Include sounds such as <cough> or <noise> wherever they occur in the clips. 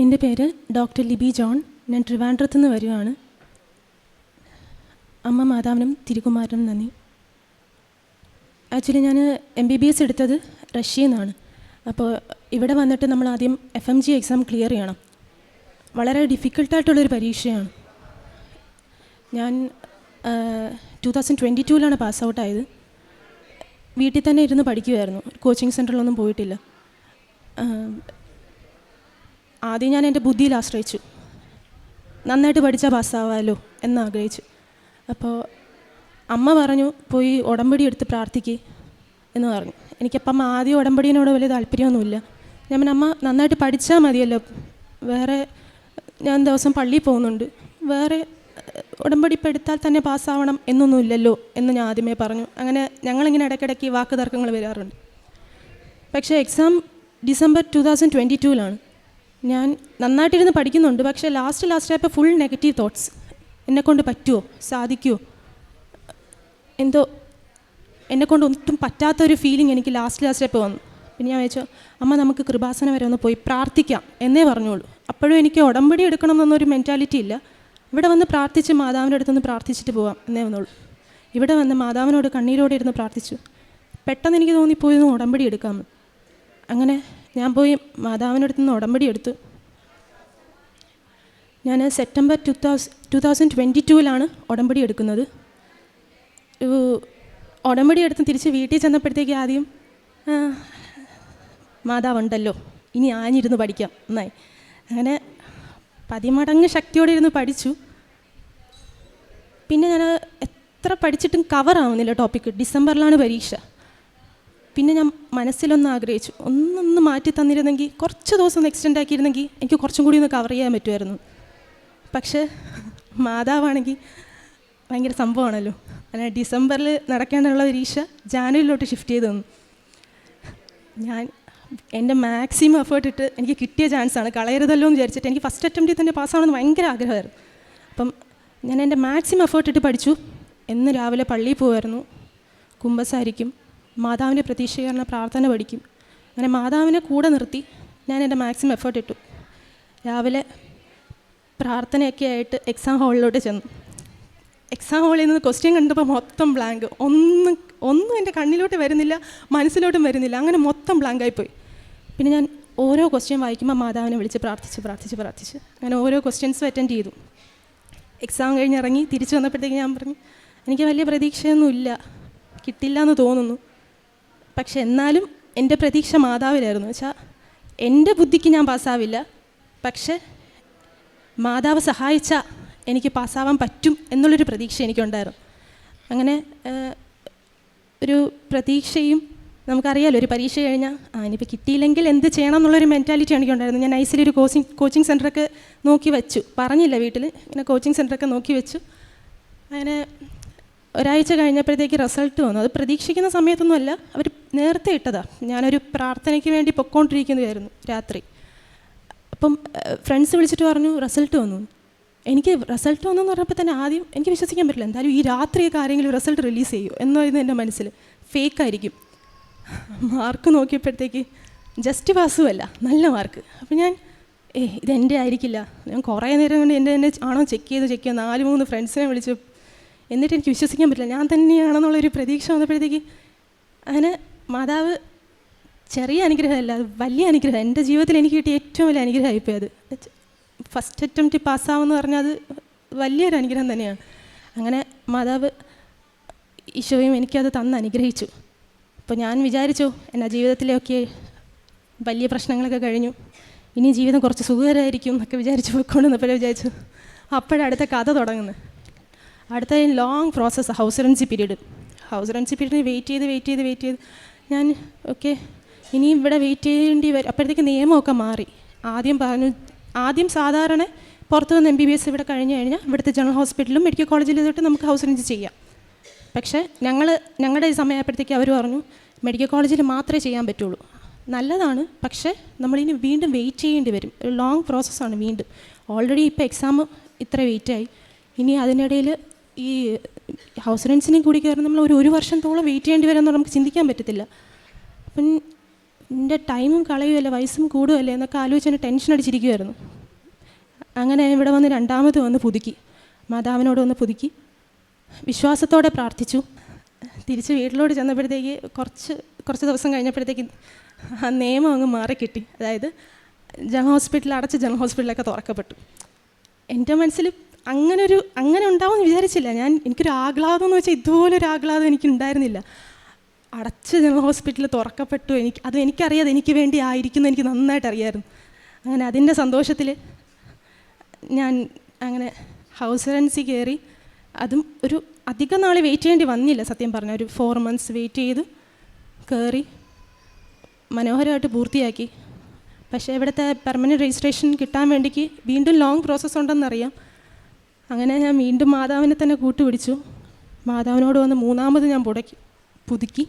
എന്റെ പേര് doctor Libi John. ഞാൻ ട്രിവാൻഡ്രത്ത് നിന്ന് വരുവാണ്. അമ്മ മാതാവിനും തിരുകുമാരനും നന്ദി. ആക്ച്വലി ഞാൻ എം ബി ബി എസ് എടുത്തത് റഷ്യയിൽ നിന്നാണ്. അപ്പോൾ ഇവിടെ വന്നിട്ട് നമ്മൾ ആദ്യം F M G exam clear ചെയ്യണം. വളരെ ഡിഫിക്കൽട്ടായിട്ടുള്ളൊരു പരീക്ഷയാണ്. ഞാൻ ടു തൗസൻഡ് ട്വന്റി ടൂവിലാണ് പാസ് ഔട്ടായത് വീട്ടിൽ തന്നെ ഇരുന്ന് പഠിക്കുമായിരുന്നു കോച്ചിങ് സെന്ററിലൊന്നും പോയിട്ടില്ല. ആദ്യം ഞാൻ എന്റെ ബുദ്ധിയിൽ ആശ്രയിച്ചു. നന്നായിട്ട് പഠിച്ചാൽ പാസ്സാവാമല്ലോ എന്നാഗ്രഹിച്ചു അപ്പോൾ അമ്മ പറഞ്ഞു പോയി ഉടമ്പടി എടുത്ത് പ്രാർത്ഥിക്ക് എന്ന് പറഞ്ഞു. എനിക്കപ്പം ആദ്യം ഉടമ്പടിയോട് വലിയ താല്പര്യമൊന്നുമില്ല. ഞാൻ പിന്നെ അമ്മ നന്നായിട്ട് പഠിച്ചാൽ മതിയല്ലോ. വേറെ ഞാൻ ദിവസം പള്ളിയിൽ പോകുന്നുണ്ട്. വേറെ ഉടമ്പടി ഇപ്പം എടുത്താൽ തന്നെ പാസ്സാവണം എന്നൊന്നുമില്ലല്ലോ എന്ന് ഞാൻ ആദ്യമേ പറഞ്ഞു. അങ്ങനെ ഞങ്ങളിങ്ങനെ ഇടയ്ക്കിടയ്ക്ക് വാക്ക് തർക്കങ്ങൾ വരാറുണ്ട്. പക്ഷേ exam December two thousand twenty ടൂവിലാണ് ഞാൻ നന്നായിട്ടിരുന്ന് പഠിക്കുന്നുണ്ട് പക്ഷേ ലാസ്റ്റ് ലാസ്റ്റ് ആയപ്പോൾ ഫുൾ നെഗറ്റീവ് തോട്ട്സ് എന്നെക്കൊണ്ട് പറ്റുമോ സാധിക്കുമോ എന്തോ എന്നെക്കൊണ്ട് ഒട്ടും പറ്റാത്തൊരു ഫീലിംഗ് എനിക്ക് ലാസ്റ്റ് ലാസ്റ്റ് ആയപ്പോൾ വന്നു. പിന്നെ ഞാൻ വെച്ചോ അമ്മ നമുക്ക് കൃപാസനം വരെ ഒന്ന് പോയി പ്രാർത്ഥിക്കാം എന്നേ പറഞ്ഞോളൂ അപ്പോഴും എനിക്ക് ഉടമ്പടി എടുക്കണം എന്നൊരു മെന്റാലിറ്റി ഇല്ല. ഇവിടെ വന്ന് പ്രാർത്ഥിച്ച് മാതാവിന്റെ അടുത്തൊന്ന് പ്രാർത്ഥിച്ചിട്ട് പോവാം എന്നേ വന്നോളൂ ഇവിടെ വന്ന് മാതാവിനോട് കണ്ണീരോടെ ഇരുന്ന് പ്രാർത്ഥിച്ചു. പെട്ടെന്ന് എനിക്ക് തോന്നിപ്പോയിരുന്നു ഉടമ്പടി എടുക്കാമെന്ന്. അങ്ങനെ ഞാൻ പോയി മാതാവിനടുത്ത് നിന്ന് ഉടമ്പടി എടുത്തു. ഞാൻ September two thousand two thousand twenty ടൂവിലാണ് ഉടമ്പടി എടുക്കുന്നത്. ഉടമ്പടി എടുത്ത് തിരിച്ച് വീട്ടിൽ ചെന്നപ്പോഴത്തേക്ക് ആദ്യം മാതാവുണ്ടല്ലോ ഇനി ആഞ്ഞിരുന്ന് പഠിക്കാം എന്നായി. അങ്ങനെ പതിമടങ്ങ് ശക്തിയോടെ ഇരുന്ന് പഠിച്ചു. പിന്നെ ഞാൻ എത്ര പഠിച്ചിട്ടും കവർ ആവുന്നില്ല ടോപ്പിക്ക് ഡിസംബറിലാണ് പരീക്ഷ. പിന്നെ ഞാൻ മനസ്സിലൊന്ന് ആഗ്രഹിച്ചു ഒന്നൊന്ന് മാറ്റി തന്നിരുന്നെങ്കിൽ കുറച്ച് ദിവസം എക്സ്റ്റെൻഡ് ആക്കിയിരുന്നെങ്കിൽ എനിക്ക് കുറച്ചും കൂടി ഒന്ന് കവർ ചെയ്യാൻ പറ്റുമായിരുന്നു. പക്ഷേ മാതാവാണെങ്കിൽ ഭയങ്കര സംഭവമാണല്ലോ. അങ്ങനെ ഡിസംബറിൽ നടക്കാനുള്ള പരീക്ഷ ജാനുവരിയിലോട്ട് ഷിഫ്റ്റ് ചെയ്ത് തന്നു. ഞാൻ എന്റെ മാക്സിമം എഫേർട്ട് ഇട്ട് എനിക്ക് കിട്ടിയ ചാൻസാണ് കളയരുതല്ലോ എന്ന് വിചാരിച്ചിട്ട് എനിക്ക് ഫസ്റ്റ് അറ്റംപ്റ്റിൽ തന്നെ പാസ്സാവണമെന്ന് ഭയങ്കര ആഗ്രഹമായിരുന്നു. അപ്പം ഞാൻ എന്റെ മാക്സിമം എഫേർട്ട് ഇട്ട് പഠിച്ചു. എന്ന് രാവിലെ പള്ളിയിൽ പോകുമായിരുന്നു കുമ്പസാരിക്കും. മാതാവിന്റെ പ്രതീക്ഷീകരണ പ്രാർത്ഥന പഠിക്കും. അങ്ങനെ മാതാവിനെ കൂടെ നിർത്തി ഞാൻ എന്റെ മാക്സിമം എഫേർട്ട് ഇട്ടു. രാവിലെ പ്രാർത്ഥനയൊക്കെ ആയിട്ട് എക്സാം ഹാളിലോട്ട് ചെന്നു. എക്സാം ഹാളിൽ നിന്ന് ക്വസ്റ്റ്യൻ കണ്ടപ്പോൾ മൊത്തം ബ്ലാങ്ക് ഒന്നും ഒന്നും എന്റെ കണ്ണിലോട്ട് വരുന്നില്ല മനസ്സിലോട്ടും വരുന്നില്ല. അങ്ങനെ മൊത്തം ബ്ലാങ്കായിപ്പോയി പിന്നെ ഞാൻ ഓരോ ക്വസ്റ്റ്യൻ വായിക്കുമ്പോൾ മാതാവിനെ വിളിച്ച് പ്രാർത്ഥിച്ച് പ്രാർത്ഥിച്ച് പ്രാർത്ഥിച്ച്. അങ്ങനെ ഓരോ ക്വസ്റ്റ്യൻസും അറ്റൻഡ് ചെയ്തു. എക്സാം കഴിഞ്ഞിറങ്ങി തിരിച്ചു വന്നപ്പോഴത്തേക്ക് ഞാൻ പറഞ്ഞു എനിക്ക് വലിയ പ്രതീക്ഷയൊന്നുമില്ല. കിട്ടില്ല എന്ന് തോന്നുന്നു. പക്ഷെ എന്നാലും എന്റെ പ്രതീക്ഷ മാതാവിലായിരുന്നു. വെച്ചാൽ എന്റെ ബുദ്ധിക്ക് ഞാൻ പാസ്സാവില്ല. പക്ഷെ മാതാവ് സഹായിച്ച എനിക്ക് പാസ്സാവാൻ പറ്റും എന്നുള്ളൊരു പ്രതീക്ഷ എനിക്കുണ്ടായിരുന്നു. അങ്ങനെ ഒരു പ്രതീക്ഷയും നമുക്കറിയാലോ ഒരു പരീക്ഷ കഴിഞ്ഞാൽ ആ ഇനിയിപ്പോൾ കിട്ടിയില്ലെങ്കിൽ എന്ത് ചെയ്യണം എന്നുള്ളൊരു മെന്റാലിറ്റി എനിക്കുണ്ടായിരുന്നു. ഞാൻ ഐസിൽ ഒരു കോച്ചിങ് കോച്ചിങ് സെന്ററൊക്കെ നോക്കി വെച്ചു. പറഞ്ഞില്ല വീട്ടിൽ ഇങ്ങനെ കോച്ചിങ് സെന്ററൊക്കെ നോക്കി വെച്ചു. അങ്ങനെ ഒരാഴ്ച കഴിഞ്ഞപ്പോഴത്തേക്ക് റിസൾട്ട് വന്നു. അത് പ്രതീക്ഷിക്കുന്ന സമയത്തൊന്നുമല്ല. അവർ നേരത്തെ ഇട്ടതാണ് ഞാനൊരു പ്രാർത്ഥനയ്ക്ക് വേണ്ടി പൊക്കോണ്ടിരിക്കുന്നതായിരുന്നു രാത്രി. അപ്പം ഫ്രണ്ട്സ് വിളിച്ചിട്ട് പറഞ്ഞു റിസൾട്ട് വന്നു. എനിക്ക് റിസൾട്ട് വന്നു എന്ന് പറഞ്ഞപ്പോൾ തന്നെ ആദ്യം എനിക്ക് വിശ്വസിക്കാൻ പറ്റില്ല. എന്തായാലും ഈ രാത്രിയൊക്കെ ആരെങ്കിലും റിസൾട്ട് റിലീസ് ചെയ്യൂ എന്നായിരുന്നു എന്റെ മനസ്സിൽ ഫേക്ക് ആയിരിക്കും. മാർക്ക് നോക്കിയപ്പോഴത്തേക്ക് ജസ്റ്റ് പാസ്സും അല്ല നല്ല മാർക്ക് അപ്പം ഞാൻ ഏ ഇതെന്റെ ആയിരിക്കില്ല. ഞാൻ കുറേ നേരം കൊണ്ട് എന്റെ തന്നെ ആണോ ചെക്ക് ചെയ്ത് ചെക്ക് ചെയ്ത് നാല് മൂന്ന് ഫ്രണ്ട്സിനെ വിളിച്ചു. എന്നിട്ട് എനിക്ക് വിശ്വസിക്കാൻ പറ്റില്ല. ഞാൻ തന്നെയാണെന്നുള്ളൊരു പ്രതീക്ഷ വന്നപ്പോഴത്തേക്ക് അങ്ങനെ മാതാവ് ചെറിയ അനുഗ്രഹമല്ല അത് വലിയ അനുഗ്രഹം. എന്റെ ജീവിതത്തിൽ എനിക്ക് കിട്ടിയ ഏറ്റവും വലിയ അനുഗ്രഹമായിപ്പോയി അത്. ഫസ്റ്റ് അറ്റംപ്റ്റ് പാസ്സാവെന്ന് പറഞ്ഞാൽ അത് വലിയൊരു അനുഗ്രഹം തന്നെയാണ്. അങ്ങനെ മാതാവ് ഈശോയും എനിക്കത് തന്ന് അനുഗ്രഹിച്ചു. അപ്പോൾ ഞാൻ വിചാരിച്ചു എന്റെ ജീവിതത്തിലെയൊക്കെ വലിയ പ്രശ്നങ്ങളൊക്കെ കഴിഞ്ഞു. ഇനി ജീവിതം കുറച്ച് സുഖകരമായിരിക്കും എന്നൊക്കെ വിചാരിച്ച് പോയിക്കൊണ്ടിരുന്നപ്പോഴേ വിചാരിച്ചു അപ്പോഴടുത്ത കഥ തുടങ്ങുന്നത്. അടുത്ത ലോങ് പ്രോസസ്സ് ഹൗസ് റെൻസി പീരീഡ് ഹൗസ് റെൻസി പീരീഡിന് വെയിറ്റ് ചെയ്ത് വെയിറ്റ് ചെയ്ത് വെയിറ്റ് ചെയ്ത് ഞാൻ ഓക്കെ ഇനി ഇവിടെ വെയിറ്റ് ചെയ്യേണ്ടി വരും. അപ്പോഴത്തേക്ക് നിയമമൊക്കെ മാറി. ആദ്യം പറഞ്ഞു ആദ്യം സാധാരണ പുറത്ത് വന്ന് എം ബി ബി എസ് ഇവിടെ കഴിഞ്ഞു കഴിഞ്ഞാൽ ഇവിടുത്തെ ജനറൽ ഹോസ്പിറ്റലും മെഡിക്കൽ കോളേജിലും തൊട്ട് നമുക്ക് ഹൗസ് റെന്റ് ചെയ്യാം. പക്ഷേ ഞങ്ങൾ ഞങ്ങളുടെ ഈ സമയമായപ്പോഴത്തേക്ക് അവർ പറഞ്ഞു മെഡിക്കൽ കോളേജിൽ മാത്രമേ ചെയ്യാൻ പറ്റുള്ളൂ. നല്ലതാണ് പക്ഷേ നമ്മളിനി വീണ്ടും വെയിറ്റ് ചെയ്യേണ്ടി വരും. ഒരു ലോങ് പ്രോസസ്സാണ് വീണ്ടും. ഓൾറെഡി ഇപ്പോൾ എക്സാം ഇത്ര വെയിറ്റായി ഇനി അതിനിടയിൽ ഈ ഹൗസ് റെൻസിനെയും കൂടി കയറി നമ്മൾ ഒരു ഒരു വർഷത്തോളം വെയിറ്റ് ചെയ്യേണ്ടി വരുമെന്ന് നമുക്ക് ചിന്തിക്കാൻ പറ്റത്തില്ല. അപ്പം എന്റെ ടൈമും കളയുമല്ലേ വയസ്സും കൂടുമല്ലേ എന്നൊക്കെ ആലോചിച്ച് എന്നെ ടെൻഷൻ അടിച്ചിരിക്കുമായിരുന്നു അങ്ങനെ ഇവിടെ വന്ന് രണ്ടാമത് വന്ന് പുതുക്കി. മാതാവിനോട് വന്ന് പുതുക്കി. വിശ്വാസത്തോടെ പ്രാർത്ഥിച്ചു. തിരിച്ച് വീട്ടിലോട്ട് ചെന്നപ്പോഴത്തേക്ക് കുറച്ച് കുറച്ച് ദിവസം കഴിഞ്ഞപ്പോഴത്തേക്ക് ആ നിയമം അങ്ങ് മാറി കിട്ടി അതായത് ജന ഹോസ്പിറ്റൽ അടച്ച് ജന ഹോസ്പിറ്റലൊക്കെ തുറക്കപ്പെട്ടു. എന്റെ മനസ്സിൽ അങ്ങനെ ഒരു അങ്ങനെ ഉണ്ടാവുമെന്ന് വിചാരിച്ചില്ല. ഞാൻ എനിക്കൊരു ആഹ്ലാദം എന്ന് വെച്ചാൽ ഇതുപോലൊരു ആഹ്ലാദം എനിക്ക് ഉണ്ടായിരുന്നില്ല. അടച്ച് ജനറൽ ഹോസ്പിറ്റൽ തുറക്കപ്പെട്ടു. എനിക്ക് അത് എനിക്കറിയാതെ എനിക്ക് വേണ്ടി ആയിരിക്കുന്നു എനിക്ക് നന്നായിട്ട് അറിയായിരുന്നു. അങ്ങനെ അതിന്റെ സന്തോഷത്തിൽ ഞാൻ അങ്ങനെ ഹൗസ് റെൻസി കയറി. അതും ഒരു അധികം നാൾ വെയിറ്റ് ചെയ്യേണ്ടി വന്നില്ല സത്യം പറഞ്ഞ. ഒരു ഫോർ മന്ത്സ് വെയിറ്റ് ചെയ്ത് കയറി മനോഹരമായിട്ട് പൂർത്തിയാക്കി. പക്ഷേ ഇവിടുത്തെ പെർമനന്റ് രജിസ്ട്രേഷൻ കിട്ടാൻ വേണ്ടിക്ക് വീണ്ടും ലോങ് പ്രോസസ്സ് ഉണ്ടെന്നറിയാം. അങ്ങനെ ഞാൻ വീണ്ടും മാതാവിനെ തന്നെ കൂട്ടുപിടിച്ചു. മാതാവിനോട് വന്ന് മൂന്നാമത് ഞാൻ പുടക്കി പുതുക്കി.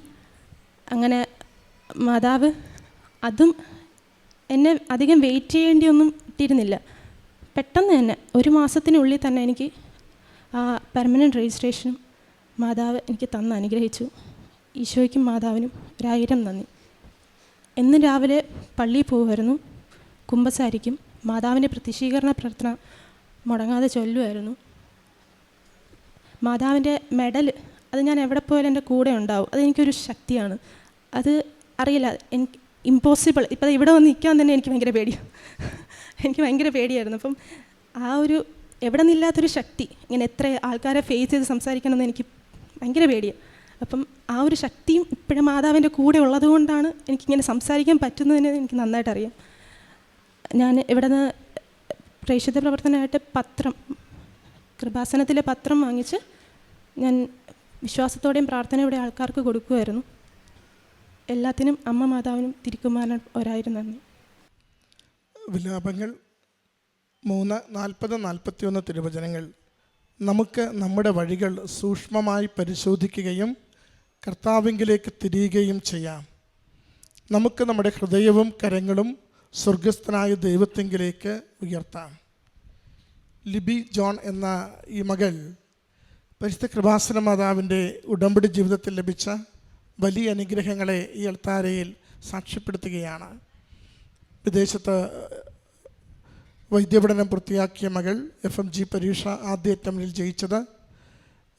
അങ്ങനെ മാതാവ് അതും എന്നെ അധികം വെയിറ്റ് ചെയ്യേണ്ടിയൊന്നും ഇട്ടിരുന്നില്ല. പെട്ടെന്ന് തന്നെ ഒരു മാസത്തിനുള്ളിൽ തന്നെ എനിക്ക് ആ പെർമനന്റ് രജിസ്ട്രേഷനും മാതാവ് എനിക്ക് തന്ന് അനുഗ്രഹിച്ചു. ഈശോയ്ക്കും മാതാവിനും ഒരായിരം നന്ദി. എന്ന് രാവിലെ പള്ളിയിൽ പോകുമായിരുന്നു കുമ്പസാരിക്കും. മാതാവിന്റെ പ്രതിഷീകരണ പ്രാർത്ഥന മുടങ്ങാതെ ചൊല്ലുമായിരുന്നു മാതാവിന്റെ മെഡൽ അത് ഞാൻ എവിടെ പോയാലും എന്റെ കൂടെ ഉണ്ടാവും. അതെനിക്കൊരു ശക്തിയാണ്. അത് അറിയില്ല. എനിക്ക് ഇമ്പോസിബിൾ ഇപ്പം ഇവിടെ വന്ന് നിൽക്കാൻ തന്നെ എനിക്ക് ഭയങ്കര പേടിയാണ് <laughs> എനിക്ക് ഭയങ്കര പേടിയായിരുന്നു. അപ്പം ആ ഒരു എവിടെ നിന്നില്ലാത്തൊരു ശക്തി ഇങ്ങനെ എത്ര ആൾക്കാരെ ഫേസ് ചെയ്ത് സംസാരിക്കണമെന്ന് എനിക്ക് ഭയങ്കര പേടിയാണ് അപ്പം ആ ഒരു ശക്തിയും ഇപ്പോഴും മാതാവിന്റെ കൂടെ ഉള്ളതുകൊണ്ടാണ് എനിക്കിങ്ങനെ സംസാരിക്കാൻ പറ്റുന്നതിന് എനിക്ക് നന്നായിട്ട് അറിയാം ഞാൻ ഇവിടെ നിന്ന് പ്രേക്ഷിത പ്രവർത്തനമായിട്ട് പത്രം കൃപാസനത്തിലെ പത്രം വാങ്ങിച്ച് ഞാൻ വിശ്വാസത്തോടെയും പ്രാർത്ഥനയോടെ ആൾക്കാർക്ക് കൊടുക്കുമായിരുന്നു എല്ലാത്തിനും അമ്മ മാതാവിനും തിരിക്കുമാരൻ ഒരായിരുന്നു വിലാപങ്ങൾ മൂന്ന് നാൽപ്പത് നാൽപ്പത്തിയൊന്ന് തിരുവചനങ്ങൾ. നമുക്ക് നമ്മുടെ വഴികൾ സൂക്ഷ്മമായി പരിശോധിക്കുകയും കർത്താവിങ്കിലേക്ക് തിരിയുകയും ചെയ്യാം. നമുക്ക് നമ്മുടെ ഹൃദയവും കരങ്ങളും സ്വർഗസ്ഥനായ ദൈവത്തെങ്കിലേക്ക് ഉയർത്താം. ലിബി ജോൺ എന്ന ഈ മകൾ പരിശുദ്ധ കൃപാസന മാതാവിന്റെ ഉടമ്പടി ജീവിതത്തിൽ ലഭിച്ച വലിയ അനുഗ്രഹങ്ങളെ ഈ അൾത്താരയിൽ സാക്ഷ്യപ്പെടുത്തുകയാണ്. വിദേശത്ത് വൈദ്യപഠനം പൂർത്തിയാക്കിയ മകൾ എഫ് എം ജി പരീക്ഷ ആദ്യ അറ്റംപ്റ്റിൽ ജയിച്ചത്.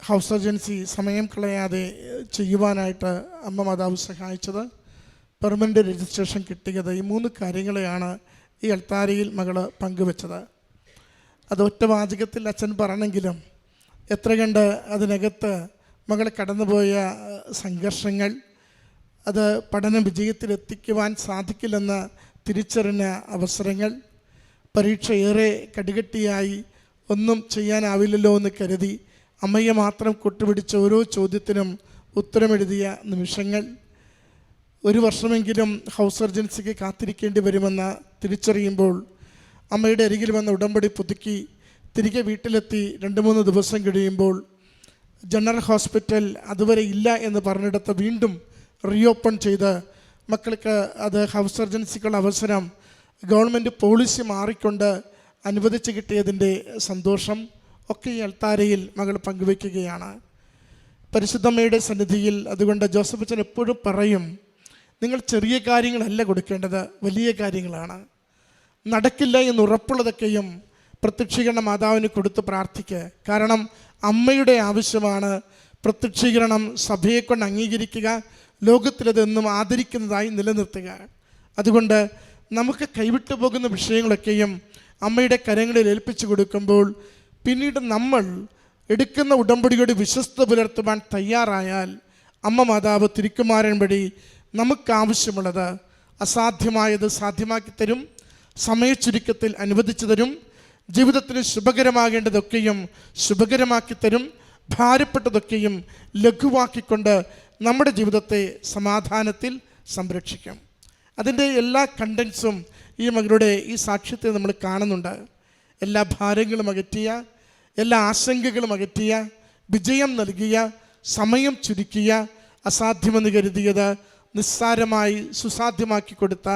ഹൗസ് സർജൻസി സമയം കളയാതെ ചെയ്യുവാനായിട്ട് അമ്മ മാതാവ് സഹായിച്ചത്. പെർമനന്റ് രജിസ്ട്രേഷൻ കിട്ടിയത് ഈ മൂന്ന് കാര്യങ്ങളെയാണ് ഈ അൾത്താരയിൽ മകൾ പങ്കുവെച്ചത്. അത് ഒറ്റ വാചകത്തിൽ അച്ഛൻ പറഞ്ഞെങ്കിലും എത്ര കണ്ട് അതിനകത്ത് മകൾ കടന്നുപോയ സംഘർഷങ്ങൾ അത് പഠനം വിജയത്തിലെത്തിക്കുവാൻ സാധിക്കില്ലെന്ന് തിരിച്ചറിഞ്ഞ അവസരങ്ങൾ പരീക്ഷ ഏറെ കടുകട്ടിയായി ഒന്നും ചെയ്യാനാവില്ലല്ലോ എന്ന് കരുതി അമ്മയെ മാത്രം കൊട്ടുപിടിച്ച ഓരോ ചോദ്യത്തിനും ഉത്തരമെഴുതിയ നിമിഷങ്ങൾ ഒരു വർഷമെങ്കിലും ഹൗസ് സർജൻസിക്ക് കാത്തിരിക്കേണ്ടി വരുമെന്ന് തിരിച്ചറിയുമ്പോൾ അമ്മയുടെ അരികിൽ വന്ന ഉടമ്പടി പുതുക്കി തിരികെ വീട്ടിലെത്തി രണ്ട് മൂന്ന് ദിവസം കഴിയുമ്പോൾ ജനറൽ ഹോസ്പിറ്റൽ അതുവരെ ഇല്ല എന്ന് പറഞ്ഞിടത്ത് വീണ്ടും റീഓപ്പൺ ചെയ്ത് മക്കൾക്ക് അത് ഹൗസ് സർജൻസിക്കുള്ള അവസരം ഗവൺമെന്റ് പോളിസി മാറിക്കൊണ്ട് അനുവദിച്ച് കിട്ടിയതിന്റെ സന്തോഷം ഒക്കെ ഈ അൽത്താരയിൽ മകൾ പങ്കുവയ്ക്കുകയാണ്. പരിശുദ്ധമ്മയുടെ സന്നിധിയിൽ അതുകൊണ്ട് ജോസഫ് അച്ഛൻ എപ്പോഴും പറയും നിങ്ങൾ ചെറിയ കാര്യങ്ങളല്ല കൊടുക്കേണ്ടത് വലിയ കാര്യങ്ങളാണ്. നടക്കില്ല എന്ന് ഉറപ്പുള്ളതൊക്കെയും പ്രത്യക്ഷീകരണ മാതാവിന് കൊടുത്ത് പ്രാർത്ഥിക്കുക കാരണം അമ്മയുടെ ആവശ്യമാണ് പ്രത്യക്ഷീകരണം സഭയെ കൊണ്ട് അംഗീകരിക്കുക ലോകത്തിലതെന്നും ആദരിക്കുന്നതായി നിലനിർത്തുക. അതുകൊണ്ട് നമുക്ക് കൈവിട്ടു പോകുന്ന വിഷയങ്ങളൊക്കെയും അമ്മയുടെ കരങ്ങളിൽ ഏൽപ്പിച്ചു കൊടുക്കുമ്പോൾ പിന്നീട് നമ്മൾ എടുക്കുന്ന ഉടമ്പടിയോട് വിശ്വസ്ത പുലർത്തുവാൻ തയ്യാറായാൽ അമ്മ മാതാവ് തിരുക്കുമാരൻ വഴി നമുക്കാവശ്യമുള്ളത് അസാധ്യമായത് സാധ്യമാക്കി തരും സമയച്ചുരുക്കത്തിൽ അനുവദിച്ചു തരും ജീവിതത്തിന് ശുഭകരമാകേണ്ടതൊക്കെയും ശുഭകരമാക്കി തരും ഭാരപ്പെട്ടതൊക്കെയും ലഘുവാക്കിക്കൊണ്ട് നമ്മുടെ ജീവിതത്തെ സമാധാനത്തിൽ സംരക്ഷിക്കും. അതിന്റെ എല്ലാ കണ്ടൻസും ഈ മകളുടെ ഈ സാക്ഷ്യത്തെ നമ്മൾ കാണുന്നുണ്ട്. എല്ലാ ഭാരങ്ങളും അകറ്റിയ എല്ലാ ആശങ്കകളും അകറ്റിയ വിജയം നൽകിയ സമയം ചുരുക്കിയ അസാധ്യമെന്ന് കരുതിയത് നിസ്സാരമായി സുസാധ്യമാക്കി കൊടുത്ത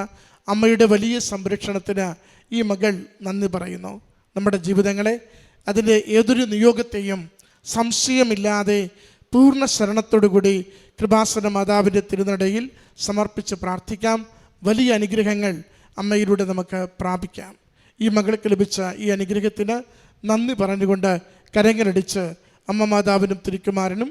അമ്മയുടെ വലിയ സംരക്ഷണത്തിന് ഈ മകൾ നന്ദി പറയുന്നു. നമ്മുടെ ജീവിതങ്ങളെ അതിന്റെ ഏതൊരു നിയോഗത്തെയും സംശയമില്ലാതെ പൂർണ ശരണത്തോടുകൂടി കൃപാസന മാതാവിന്റെ തിരുനടയിൽ സമർപ്പിച്ച് പ്രാർത്ഥിക്കാം. വലിയ അനുഗ്രഹങ്ങൾ അമ്മയിലൂടെ നമുക്ക് പ്രാപിക്കാം. ഈ മകൾക്ക് ലഭിച്ച ഈ അനുഗ്രഹത്തിന് നന്ദി പറഞ്ഞുകൊണ്ട് കരങ്ങളടിച്ച് അമ്മ മാതാവിനും തിരുക്കുമാരനും